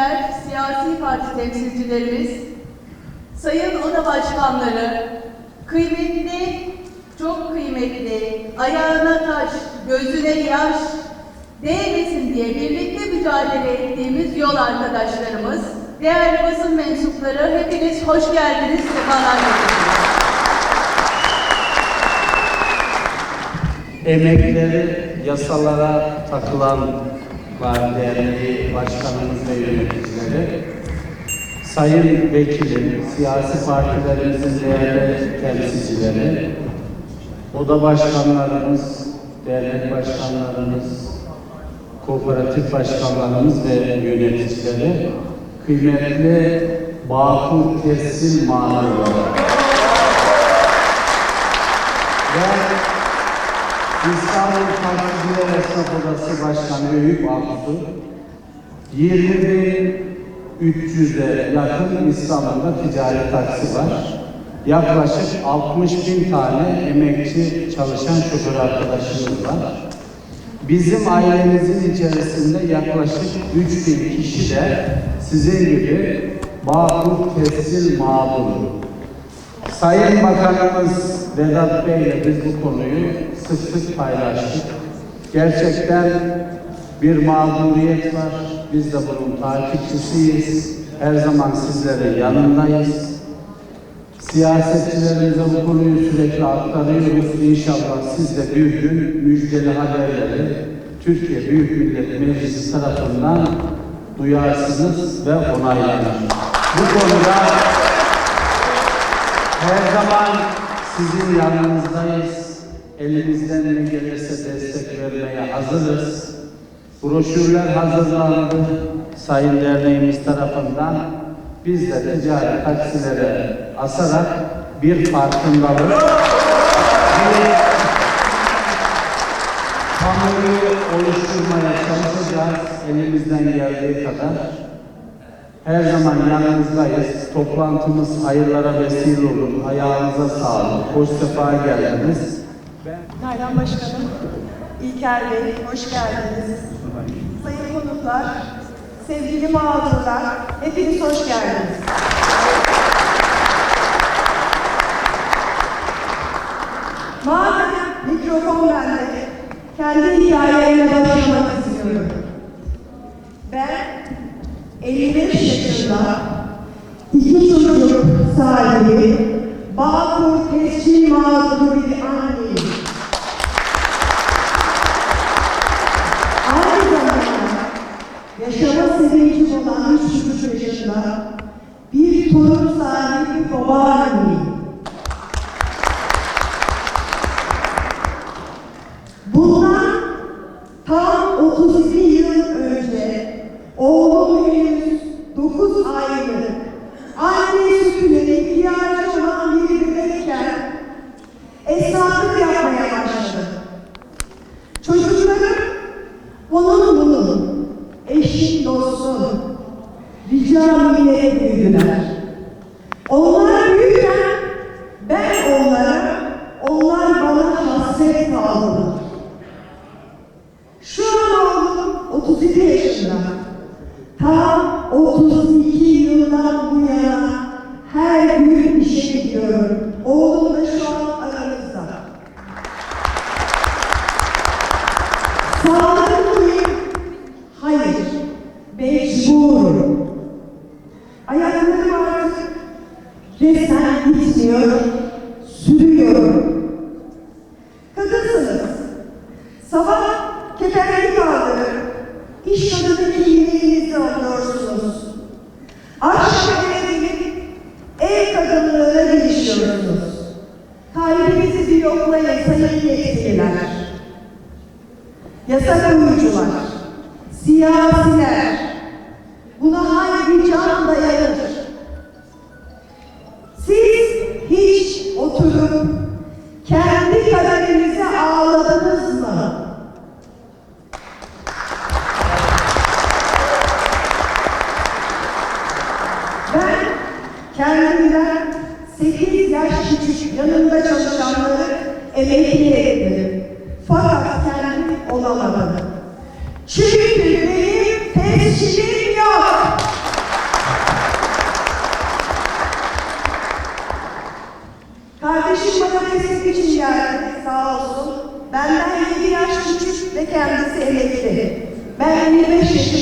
milletvekiller, siyasi parti temsilcilerimiz, sayın oda başkanları, kıymetli, çok kıymetli, ayağına taş, gözüne yaş, değmesin diye birlikte mücadele ettiğimiz yol arkadaşlarımız, değerli basın mensupları hepiniz hoş geldiniz, sefalar getirdiniz. emekleri yasalara takılan var değerli başkanımız ve yöneticileri. Sayın vekilim, siyasi partilerimizin değerli temsilcileri, oda başkanlarımız, dernek başkanlarımız, kooperatif başkanlarımız ve yöneticileri, kıymetli Bağkur Teslim Mağaraları İstanbul Taksiciler Esnaf Odası Başkanı Eyüp Aksu, 20.300'e yakın İstanbul'da ticari taksi var. Yaklaşık 60 bin tane emekçi çalışan şoför arkadaşımız var. Bizim ailemizin içerisinde yaklaşık 3 bin kişi de sizin gibi Bağkur Teslim mağdur. Sayın Bakanımız Vedat Bey ile biz bu konuyu sık sık paylaştık. Gerçekten bir mağduriyet var. Biz de bunun takipçisiyiz. Her zaman sizlerin yanındayız. Siyasetçilerimize bu konuyu sürekli aktarıyoruz. İnşallah siz de bir gün müjdeli haberleri Türkiye Büyük Millet Meclisi tarafından duyarsınız ve onaylanır. Bu konuda her zaman sizin yanınızdayız. Elimizden ne gelirse destek vermeye hazırız. Broşürler hazırlandı Sayın Derneğimiz tarafından. Biz de ticari taksilere asarak bir farkındalık, bir kamuoyu oluşturmaya çalışacağız elimizden geldiği kadar. Her zaman yanınızdayız. Toplantımız hayırlara vesile olur. Ayağınıza sağlık. Hoş sefa geldiniz. Taylan Başkanım, İlker Bey, hoş geldiniz. Sayın konuklar, sevgili mağdurlar, hepiniz hoş geldiniz. Madem mikrofon bende, kendi hikayeyle başlamak istiyorum. Ben 55 yaşında iki çocuk sahibi Bağkur tescil mağduru bir anneyim. 32 yaşında. Tam 32 Oyuncular, siyasiler, buna hangi can dayanır? Siz hiç oturup kendi kaderinize ağladınız mı?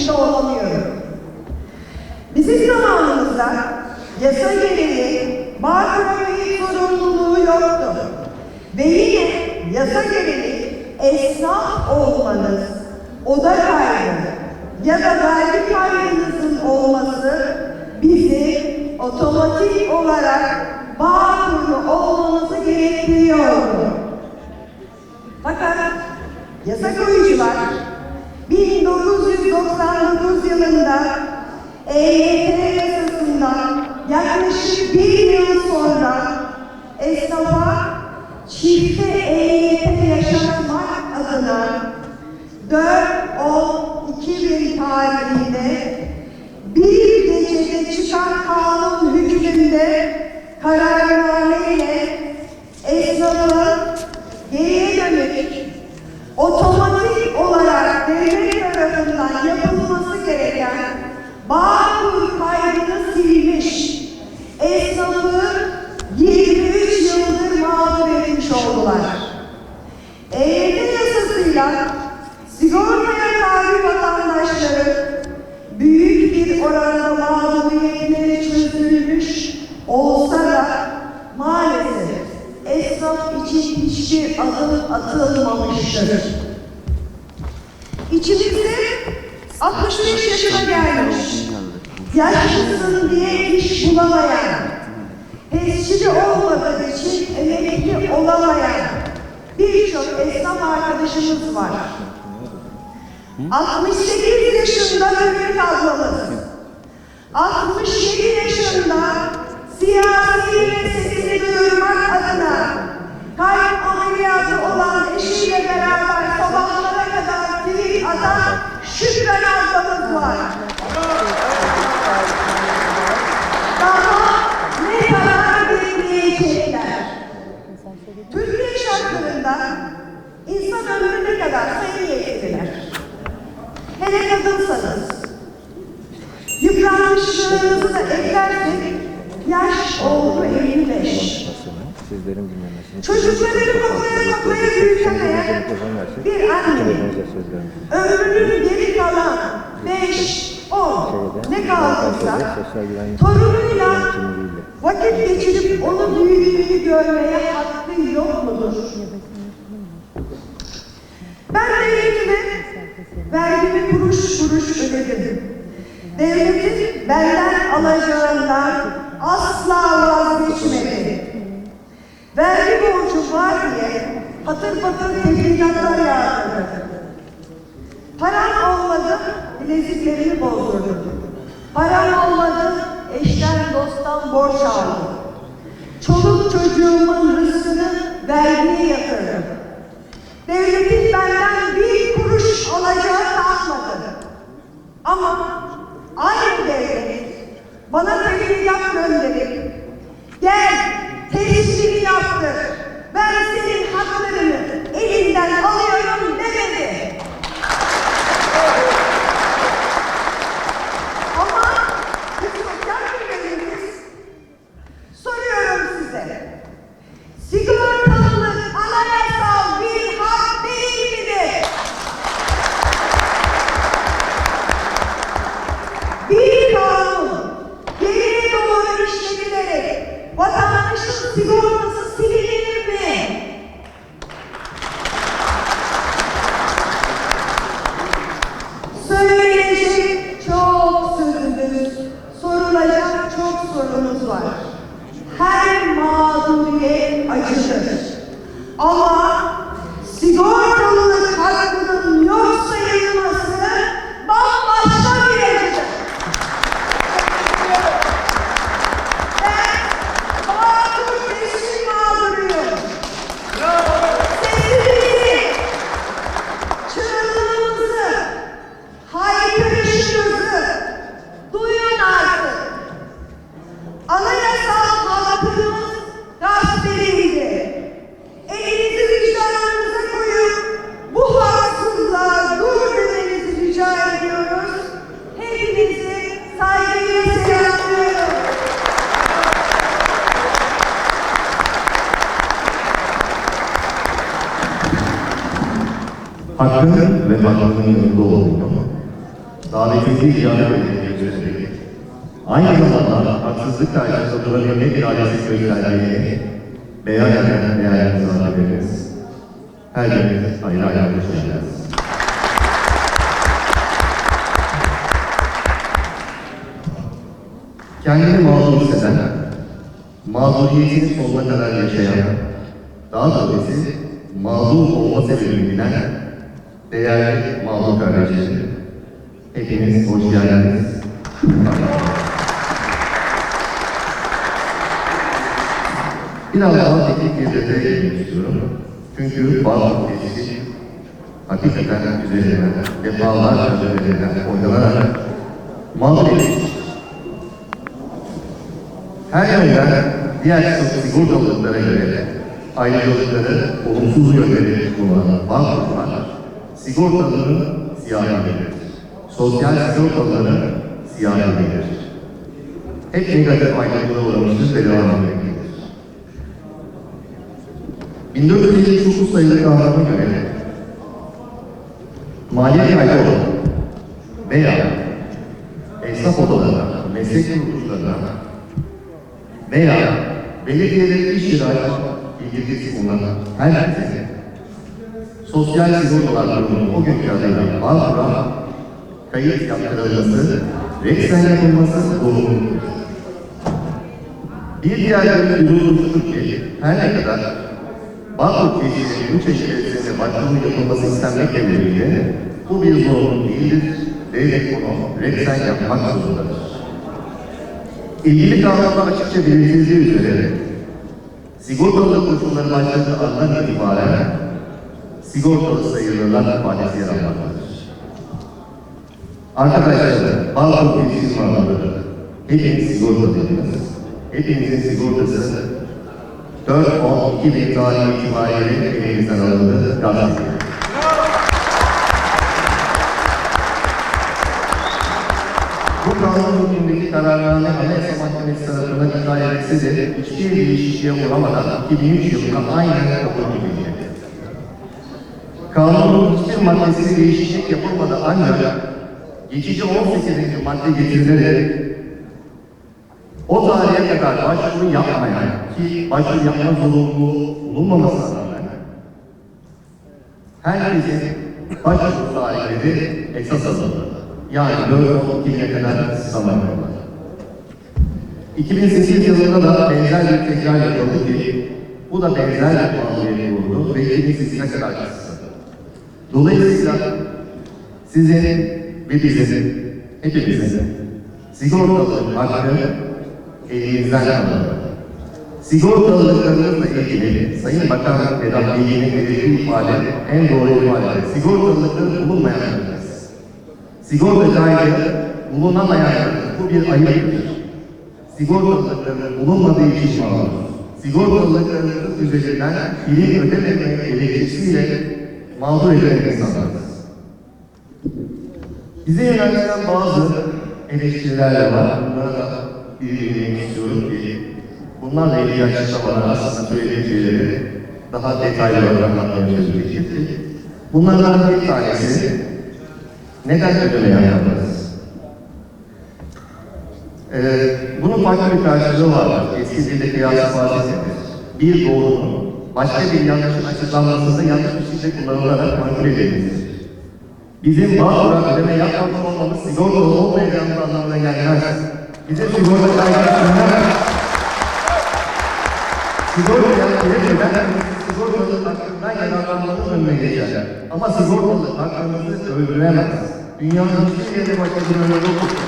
25 yaşında olamıyorum. Bizim zamanımızda yasa gereği bağ kurmayı sorumluluğu yoktu. Ve yine yasa gereği esnaf olmanız, oda kaydı ya da vergi kaydınızın olması bizi otomatik olarak bağ kurulu olmanızı gerektiriyordu. Fakat yasa koyucular 1999 yılında EYT yasasından yaklaşık bir yıl sonra esnafa çifte EYT yaşatmak adına 4-10-2000 tarihinde bir gecede çıkan kanun hükmünde kararnameyle esnafın geriye dönük otomatik Bağkur kaydını silmiş. Esnafı 23 yıldır mağdur etmiş oldular. EYT yasasıyla sigortaya tabi vatandaşların büyük bir oranda mağduriyetleri çözülmüş olsa da maalesef esnaf için hiçbir adım atılmamıştır. İçimizde 65 yaşına gelmiş, yaşlısın diye iş bulamayan, tescili olmadığı için emekli olamayan birçok esnaf arkadaşımız var. 68 yaşında Mürük ablamız, 67 yaşında siyasi ve sesini duyurmak adına kalp ameliyatı olan eşiyle beraber sabahlara kadar tweet atan Şükran ablamız var. Daha ne kadar bekleyecekler? Türkiye şartlarında insan ömrü ne kadar sayı yetkililer? Hele kadınsanız, yıpranmışlığınızı da eklersek 55. Sizlerin dinlemesini. Çocuklarını koklaya koklaya büyütemeyen bir anne, ömrünün geri kalan 5, 10 ne kaldıysa torunuyla vakit geçirip onu büyüdüğünü görmeye hakkı yok mudur? Ben devletime vergimi kuruş kuruş ödedim. Devletin benden alacağından asla vazgeçmedi. Vergi borcu var diye patır patır tebligatlar yağdırdı. Param olmadı, bileziklerimi bozdurdum. Param olmadı, eşten dosttan borç aldım. Çoluk çocuğumun rızkını vergiye yatırdım. Devletin benden bir kuruş alacağı kalmadı. Ama aynı devlet bana tebligat gönderip gel tescilini yaptır. Ben senin haklarını elinden alıyorum demedi. Hakkın ve hakkının yanında olduğunu, davetimizi iade edildiğini göstererek, aynı zamanda haksızlık karşısında durabilmek iradesi gösterdiğini beyan eden değerli misafirlerimiz, her biriniz ayrı ayrı hoş kendini mağdur hisseden, mağduriyetini sonuna kadar yaşayan, daha da ötesi mağdur olma sebebini bilen değerli mağdur kardeşlerim. Hepiniz hoş geldiniz. Biraz daha teknik bir detaya istiyorum. Çünkü bazı tesisi hakikaten üzerinden defalarca üzerinden oynanarak mağdur edilmiş. Her yönden diğer sigortalıklara göre ayrıcalıkları olumsuz yönleri kullanan bankalar sigortalarının siyahidir. Sosyal sigortaların siyahidir. Hep negatif ayrılıklara uğramıştır ve devam etmektedir. 1459 sayılı kanuna göre maliye kaybı olan veya esnaf odalarına, meslek kuruluşlarına veya belediyelerin iş yeri ilgisi bulunan herkese sosyal sigortalar kurumunun o günkü adıyla Bağkur'a kayıt yaptırılması, resmen yapılması zorunludur. Bir diğer şudur ki her ne kadar Bağkur teşhisinin bu çeşitlerinde başvuru yapılması istenmekle birlikte bu bir zorunluluk değildir. Devlet bunu resmen yapmak zorundadır. İlgili kanunda açıkça belirtildiği üzere sigortalı koşulları başladığı andan itibaren sigortalı sayılırlar ifadesi yer almaktadır. Arkadaşlar, bazı teşhis varlıkları hepiniz sigortalısınız. Hepinizin sigortası 4-10-2000 tarihi itibariyle elinizden alındı. Gazetesi. Bu kanun hükmündeki kararname Anayasa Mahkemesi tarafından iptal edilse de hiçbir değişikliğe uğramadan 2003 yılında aynen kabul edildi. Kanunun hiçbir maddesine değişiklik yapılmadı ancak geçici 18. madde getirilerek o tarihe kadar başvuru yapmayan ki başvuru yapma zorunluluğu bulunmamasına rağmen herkesin başvuru tarihleri esas alındı. Yani 4-12'ye kadar var. 2008 yılında da benzer bir tekrar yapıldı ki bu da benzer bir mağduriyet oldu ve 2008'e kadar. Dolayısıyla sizin ve bizim, hepimizin sigortalı hakkı elinizden kalmalı. Sigortalılıklarınızla ilgili Sayın Bakan Vedat Bilgin'in verdiği ifade en doğru ifade. Sigortalılıkları bulunmayan herkes. Sigorta kaydı bulunamayan bu bir ayıptır. Sigortalılıklarının bulunmadığı için mağdur. Sigortalılıklarının üzerinden prim ödememek gerekçesiyle mağdur edilen insanlarız. Bize yöneltilen bazı eleştiriler de var. Bunlara da bildirmek istiyorum ki bunlarla ilgili açıklamalar aslında söylediğim daha detaylı olarak anlatmaya. Bunlardan bir tanesi neden ödeme yapmadınız? Ee, bunun farklı bir karşılığı var. Eski dilde kıyası fazlasıdır. Bir doğrunun başka bir yanlışın açıklanmasında yanlış bir şekilde kullanılarak manipüle edilmesidir. Bizim bağ olarak ödeme yapmamış olmamız sigortalı olmayacağımız anlamına gelmez. Bize sigorta kaygısından sigortaya gerekmeden sigortalı hakkından yararlanmanın önüne geçer. Ama sigortalı hakkınızı öldüremez. Dünyanın hiçbir yerinde başka bir önüne yoktur.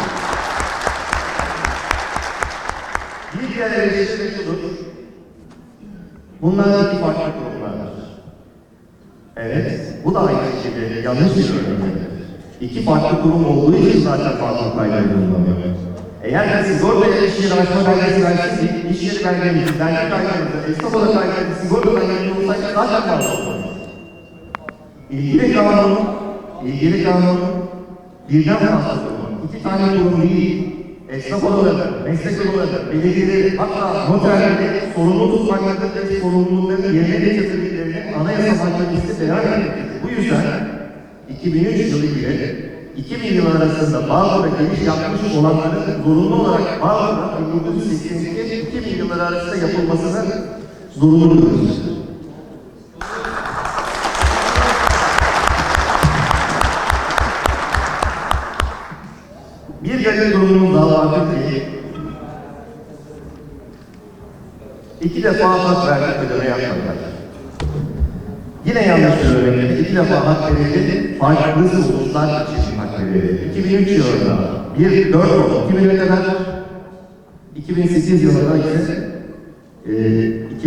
Bir diğer eleştiri şudur. Bunlar iki farklı kurumlardır. Evet, bu da aynı şekilde yanlış bir örnektir. İki farklı kurum olduğu için zaten farklı kaynağı bulunmuyor. Eğer ki sigortaya iş yeri açma belgesi verseydik, iş yeri belgemizi, vergi kaydımızı, esnaf olarak kaydımızı sigortadan yayınlı olsaydı zaten farklı olurdu. İlgili kanun, ilgili kanun birden fazla kurum, iki tane kurum değil, esnaf odaları, meslek odaları, belediyeleri, hatta noterleri sorumlu tutmaktadır ve sorumluluklarını yerine getirdiklerini anayasa mahkemesi beyan etmektedir. Bu yüzden 2003 yılı ile 2000 yılı arasında Bağkur'a giriş yapmış olanların zorunlu olarak Bağkur'a 1982-2000 yılları arasında yapılmasını zorunlu kılmıştır. Bir garip durumumuz daha vardır ki iki defa hak verdik ödeme yapmadılar. Yine yanlış söylemek. İki defa hak verildi. Farklı hususlar için hak verildi. 2003 yılında bir dört oldu. 2000'e kadar 2008 yılında ise e,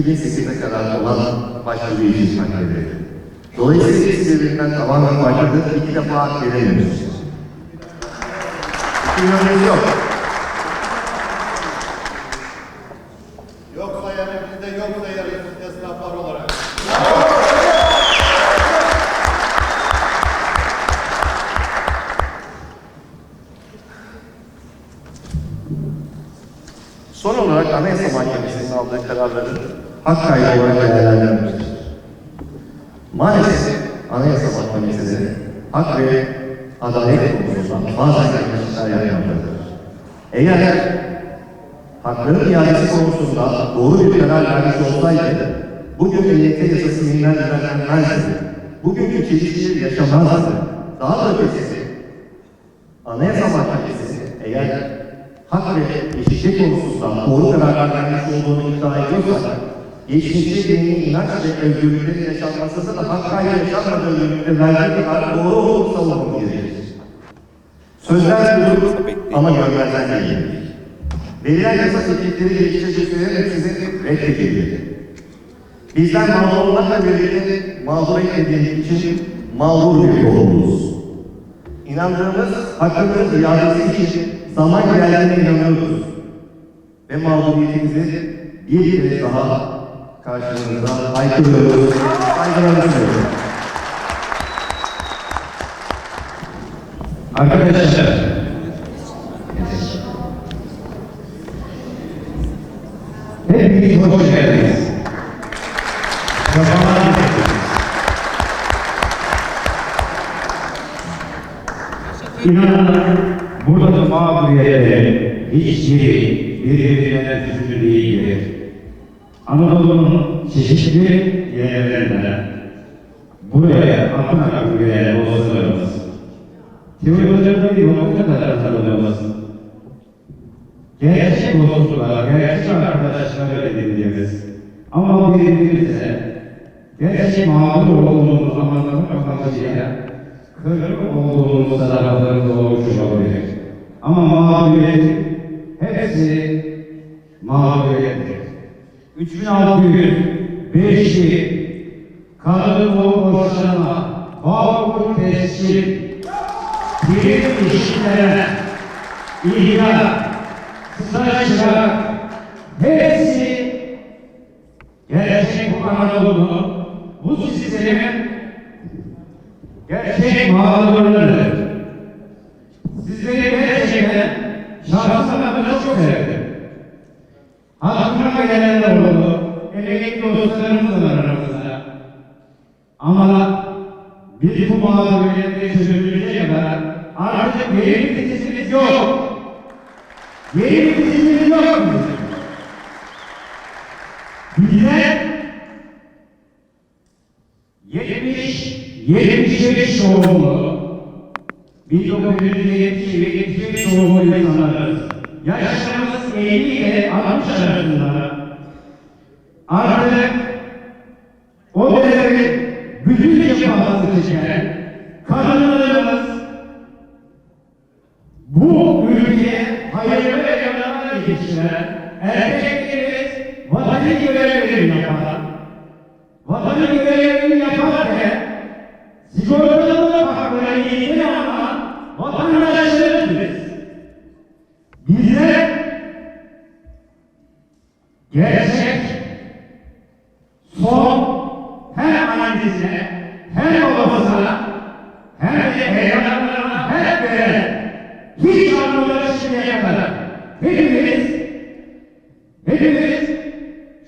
2008'e kadar olan başka bir için hak verildi. Dolayısıyla ikisi birbirinden tamamen farklıdır. İki defa hak verilmemiştir. 2013 yok. Yoksa yarın bizde yoksa siz esnaflar olarak. Son olarak Anayasa Mahkemesi'nin aldığı kararları hak kaybı olarak değerlendirmiştir. Maalesef Anayasa Mahkemesi de hak ve adalet konusunda bazen yanlışlar yapmaktadır. Eğer hakların iadesi konusunda doğru bir karar vermiş olsaydı, bugün EYT yasası yeniden düzenlenmezdi. Bugünkü çelişkileri yaşamazdı. Daha da ötesi, Anayasa Mahkemesi eğer hak ve eşitlik konusunda doğru kararlar vermiş olduğunu iddia ediyorsa, geçmişte dini inanç ve özgürlüklerin yaşanmasında da hak kaybı yaşanmadığı yönünde verdiği karar doğru olduğunu savunmamız gerekir. Sözler duyduk ama görmezden geldik. Verilen yasa teklifleri geliştireceklerin hepsini reddedildi. Bizden mağdur olmakla birlikte mağdur etmediğimiz için mağdur bir yolumuz. İnandığımız hakkımız iadesi için zaman geldiğine inanıyoruz. Ve mağduriyetimizi bir kez daha karşınızda haykırıyoruz. Saygılarımı sunuyorum. Arkadaşlar, hepiniz hoş geldiniz. Kafalar İnanın burada mağduriyetlerin hiçbiri birbirinden üstün değildir. Anadolu'nun çeşitli yerlerinden buraya akın gelen dostlarımız, teolojide bir nokta kadar tanıdığımız, gerçek dostluklar, gerçek arkadaşlar edindiğimiz ama birbirimize gerçek mağdur olduğumuz zamanların amacıyla kırık olduğumuz taraflarımız olmuş olabilir. Ama mağduriyet hepsi mağduriyettir. 3605'i kadın doğum boşanma, bağkur tescil, birim işlere, ihya, kısa hepsi gerçek bu Anadolu'nun, bu sistemin gerçek mağdurlarıdır. Sizleri gerçekten şahsım adına çok sevdim. Aklıma gelenler oldu. Emekli dostlarımız var aramızda. Ama biz bu mağduriyetleri çözülecek kadar artık yeni bitişimiz yok. Yeni bitişimiz yok. Bizler 70, 75 doğumlu 1970 ve 75 doğumlu insanlarız. Yaşlarımız 50 ile 60 arasında. Artık o dönemin bütün cefasını çeken kadınlarımız bu ve geçiren erkeklerimiz vatanı görevlerini yapar. Vatanı görevlerini yaparken sigortalı hakları yeni ama vatandaşlarımız bize gerçek son hem annesine hem babasına hem de evlatlarına hep veren hiç anlamda şimdiye kadar hepimiz hepimiz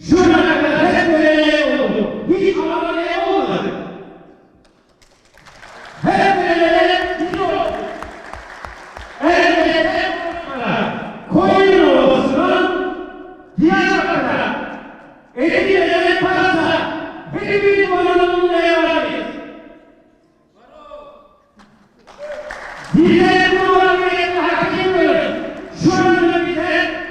şuna kadar hep böyle oldu. Hiç anlamda olmadı. Hep böyle Diyarbakır'a, Edirne'den Kars'a, hepimiz bu Anadolu'nun evladıyız. Bizler bu muhabbeti hak ediyoruz. Şu anda bize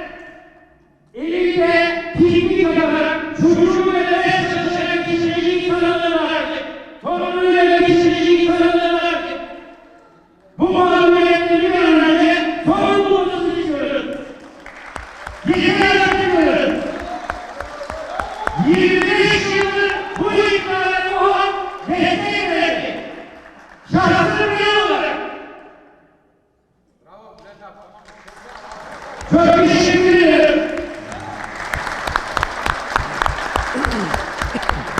elinde teknik olarak çocuğu ve ders çalışarak geçirecek sanatlar var. Torunuyla geçirecek sanatlar var. Bu mağduriyetleri bir an önce sorun bulmasını istiyoruz. Yeter ediyoruz. 25 yıldır bu iktidara o destek verdi. Şahsını bir olarak. Çok teşekkür ederim.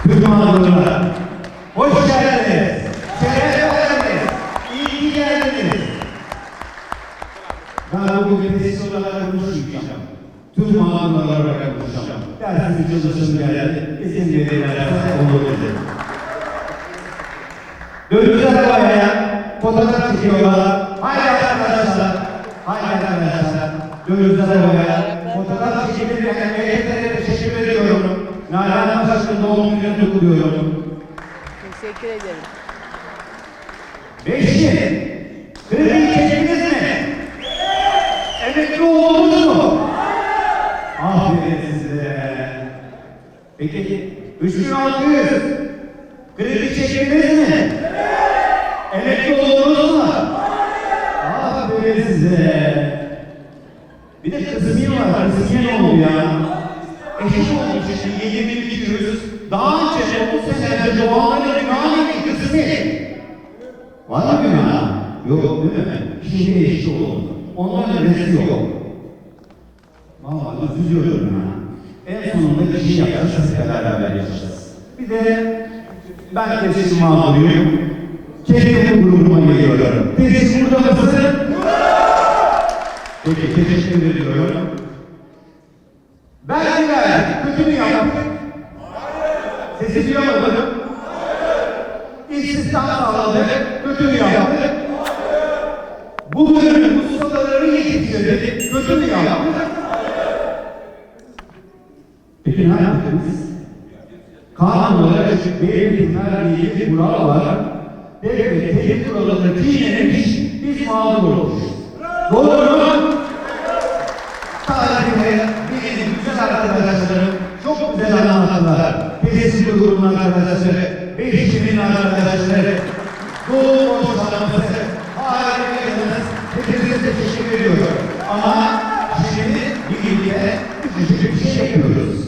Tüm mağdurlar, hoş geldiniz, şeref verdiniz, iyi ki geldiniz. Ben bugün tesis olarak konuşmayacağım. Tüm mağdurlar olarak konuşacağım. Dersimi çalışım geldi, izin verirlerse olur dedim. Dönüşler havaya fotoğraf çekiyorlar. Haydi arkadaşlar, haydi Dönüşler havaya fotoğraf çekilirken emniyetlere teşekkür ediyorum. Nalan Başkan'ın doğum gününü kutluyorum. Teşekkür ederim. Beşi, krediyi çektiniz mi? Emekli oldunuz mu? Aferin size. Peki, 3600, kredi çektiniz mi? Emekli oldunuz mu? Aferin size. Bir de kısmiye var, kısmiye ne oldu ya? Eşit olmuş şimdi 7200, daha önce 30 senede doğanların bir kısmi. Var mı günah? Yok değil mi? Şimdi eşit oldu. Ondan öncesi yok. Vallahi üzülüyorum ya. En sonunda bir şey yapacağız, hep beraber yapacağız. Bir de ben tesis mağduruyum. Kendi grubuma geliyorum. Tesis burada mısın? Peki teşekkür ediyorum. Belki verdik, kötü mü yaptık? Sesi duyamadım. İstihdam sağladık, kötü mü yaptık? Bugün ustaları yetiştirdik, kötü mü yaptık? Peki ne yaptınız? Kanun olarak devletin verdiği bir kural var. Devlet tedbir kuralını çiğnemiş, biz mağdur olmuşuz. Doğru mu? Tarihe benim güzel arkadaşlarım çok güzel anlattılar. Tesis grubunun arkadaşları, Beşiktaş'ın arkadaşları, Doğu Boşanması, harikaydınız. Hepinize teşekkür ediyorum. Ama şimdi birlikte küçücük bir şey yapıyoruz.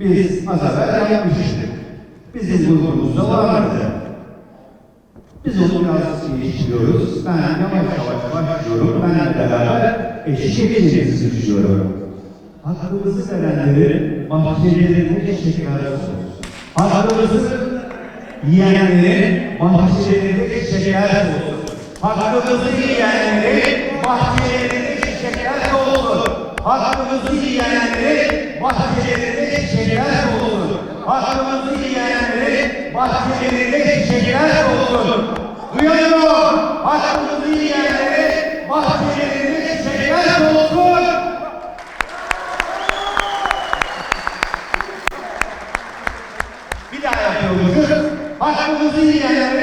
Biz az yapmıştık. Bizim grubumuzda vardı. Biz onu biraz geliştiriyoruz. Ben yavaş yavaş başlıyorum. Benle beraber eşlik edeceğimizi düşünüyorum. Hakkımızı verenlerin bahçelerinde şeker olsun. Hakkımızı yiyenlerin bahçelerinde şeker olsun. Hakkımızı yiyenlerin bahçelerinde şeker olsun. Hakkımızı yiyenlerin bahçelerinde şeker olsun. Hakkımızı yiyenlerin bahçelerinde şeker olsun. Duyuyor musun? Hakkımızı bahçelerinde Yeah.